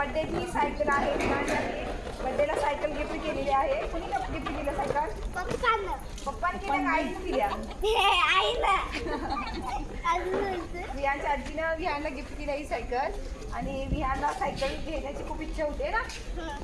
बड्डेची cycle आहे. बड्डेला cycle gift केलेली आहे. कोणी गिफ्ट केलं सायकल पप्पानं. पप्पाने केलं का आईने केल्या हे आईला. अजून. विहानच्या आजीनं विहानला गिफ्ट केली ही सायकल आणि विहानला सायकल घेण्याची खूप इच्छा होते ना.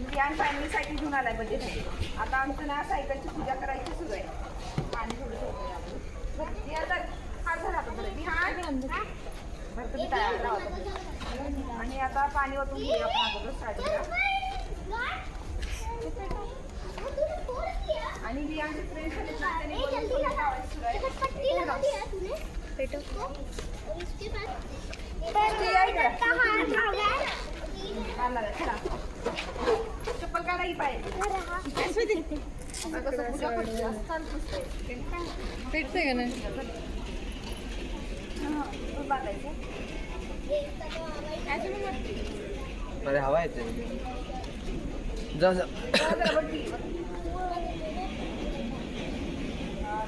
विहान फायनली सायकल घेऊन आलाय बड्डेसाठी आता आमचं ना सायकलची पूजा करायची सुरू आहे पाणी थोडं सोडतोय आपण. विहान तर हात झाला आता बरं. विहान बरं तुम्ही तयार राहा आता. आणि आता पाणी ओतून घेऊया आपण अगोदर स्टार्टिंगला आणि विहानचे फ्रेंड्स आहेत ना त्यांनी बोलून बोलून सुरू आहे. आहे, चला. चप्पल काढा ही पाहिजे कसं पूजा असं का नाही हां, दूध बांधायचं. अरे हवा येते जा जा जरा बघ ती या. कसं वाटतंय feeling कसं वाटतंय? आणि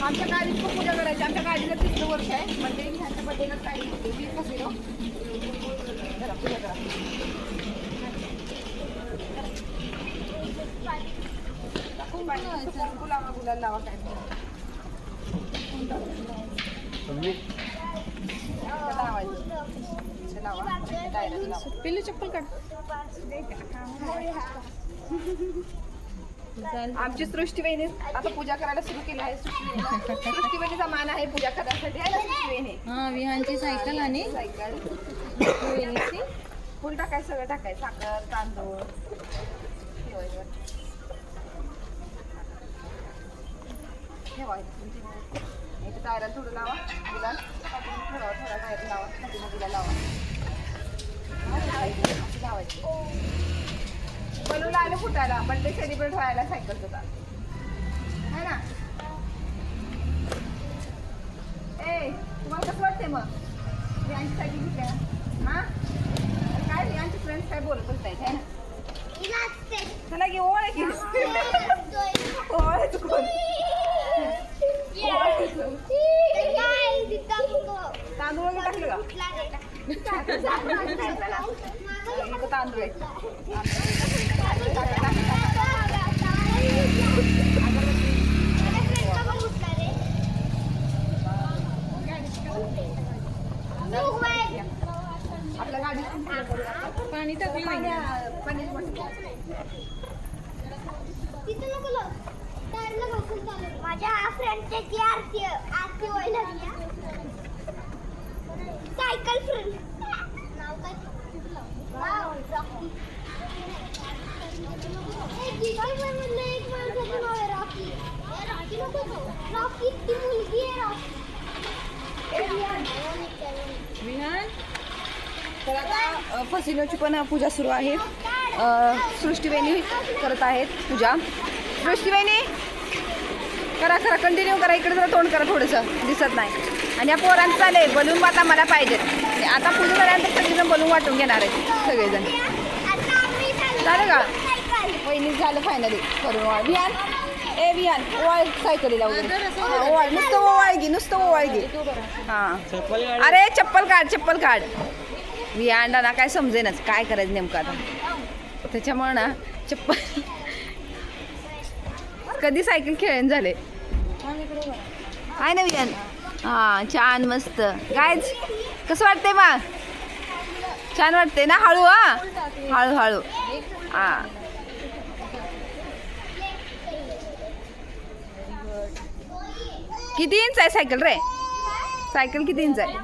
आमच्या गाडीत खूप पूजा करायची आमच्या गाडीला तिसरं वर्ष आहे म्हणजे ह्यांच्या बड्डेला गाडी होती वीस बसलो जरा पूजा करा गुलाबा गुलाल लावा काय लावायचं लावा पिल्लू चप्पल काढ आमची सृष्टीवहिनी आता पूजा करायला सुरू केली आहे. सृष्टीवहिनीला सृष्टीवहिनीचा मान आहे पूजा करण्यासाठी. आहे ना हा विहानची सायकल आणि सायकल. फुल टाकायचं सगळं टाकायचं. साखर तांदूळ. ठेवायचं थोडं लावा. ठेवा थोडा टायर लावा. नदीला लावा. लावायचं. बलून आलं फुटायला बर्थडे सेलिब्रेट व्हायला सायकल होता. है ना? ए तुम्हाला कसं वाटतंय मग? यांची सायकल घेतल्या हा? काय यांचे फ्रेंड्स काय बोलत आहेत है ना. चला की. ओळ आहे की ओळ कोण तर काय तिथं नको. तांदूळ वगैरे टाकलं का कुठला नाही. इथं तांदूळ माझ्या आपल्या पाणी टाकलं पाणी माझ्या फ्रेंडचे की आरती आरती रॉकी विहान तर आता फसिनोची पण पूजा सुरू आहे. अ, सृष्टीवेणी करत आहेत पूजा. सृष्टीवेणी करा करा कंटिन्यू करा. इकडे जरा तोंड करा थोडंसं. दिसत नाही. आणि या पोरांचं चालेल बलून आता मला पाहिजेत आता पूजा झाल्यानंतर सगळेजण बलून वाटून घेणार आहेत सगळेजण. आता आम्ही चाललो झालं का? वहिनी झालं फायनली करून विहान? ए विहान ओवाळ सायकलीला वगैरे हा, ओवाळ नुसतं ओवाळ घे नुसतं ओवाळ घे. हां. अरे चप्पल काढ चप्पल काढ. विहानला ना काय समजेनच काय करायचं नेमकं आता? त्याच्यामुळं ना चप्पल कधी सायकल खेळून झाले आहे ना विहान. हां छान मस्त. काय कसं वाटतंय मा छान वाटते ना हळू हा? हळू हळू. हां. किती इंच आहे सायकल रे? सायकल किती इंच आहे?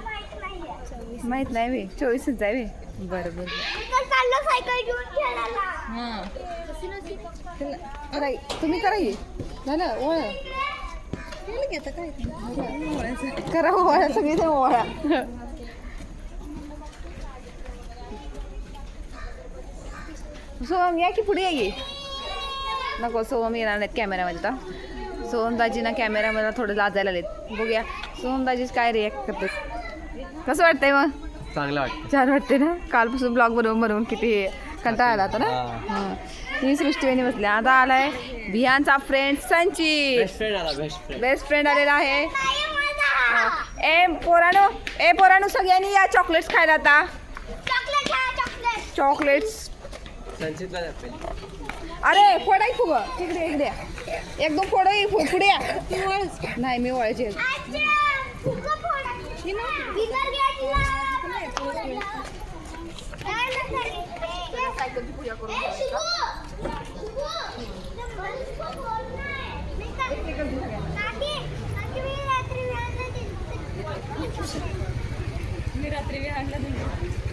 माहीत नाही वे चोवीस इंच आहे वे बरं बरं तर चाललो सायकल घेऊन खेळायला. हा. करा तुम्ही करा झालं ओळा करा ओवाळा सगळी ते ओवाळा सोहम या की पुढे या ये. नको सोहम येणार नाहीत कॅमेरामध्ये तर. सोहमदाजी ना कॅमेरामध्ये थोडं लाजायला आलेत बघूया सोहमदाजी काय रिॲक्ट करतात. कसं वाटतंय मग? चांगलं वाटतं छान वाटते ना? कालपासून ब्लॉग बनवून बनवून किती कंटाळा आला होता ना? हा. हं. ही सृष्टीवेणी बसली. आता आलाय भियांचा फ्रेंड संचित. बेस्ट फ्रेंड आला बेस्ट फ्रेंड बेस्ट फ्रेंड आलेला आहे. ए पोरानो ए पोरानो सगळ्यांनी या चॉकलेट्स खायला आता. चॉकलेट खा चॉकलेट चॉकलेट्स संचितला द्या पहिले. अरे फोडाय खूप तिकडे इकडे. या. एक दोन फोड पुढे या. नाही मी अच्छा फोडा काय नसते सायकलची पूजा करून मी रात्री व्याजला दिली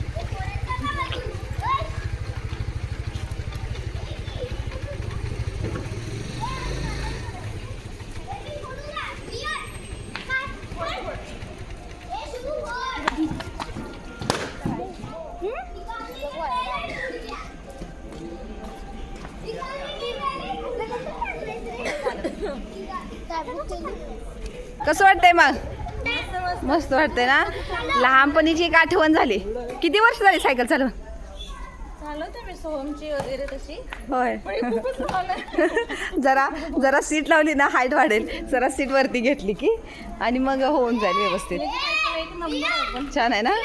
कसं वाटतंय मग? मस्त वाटतंय ना? लहानपणीची एक आठवण झाली. किती वर्ष झाली सायकल चालवून? चालवते मी सोहमची वगैरे तशी. होय. जरा जरा सीट लावली ना हाईट वाढेल. जरा सीट वरती घेतली की आणि मग होऊन जाईल व्यवस्थित. छान आहे ना?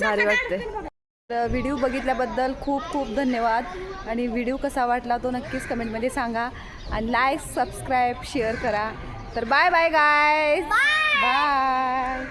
भारी वाटते तर व्हिडिओ बघितल्याबद्दल खूप खूप धन्यवाद. आणि व्हिडिओ कसा वाटला तो नक्कीच कमेंटमध्ये सांगा. आणि लाईक सबस्क्राईब शेअर करा. तर बाय बाय गाय बाय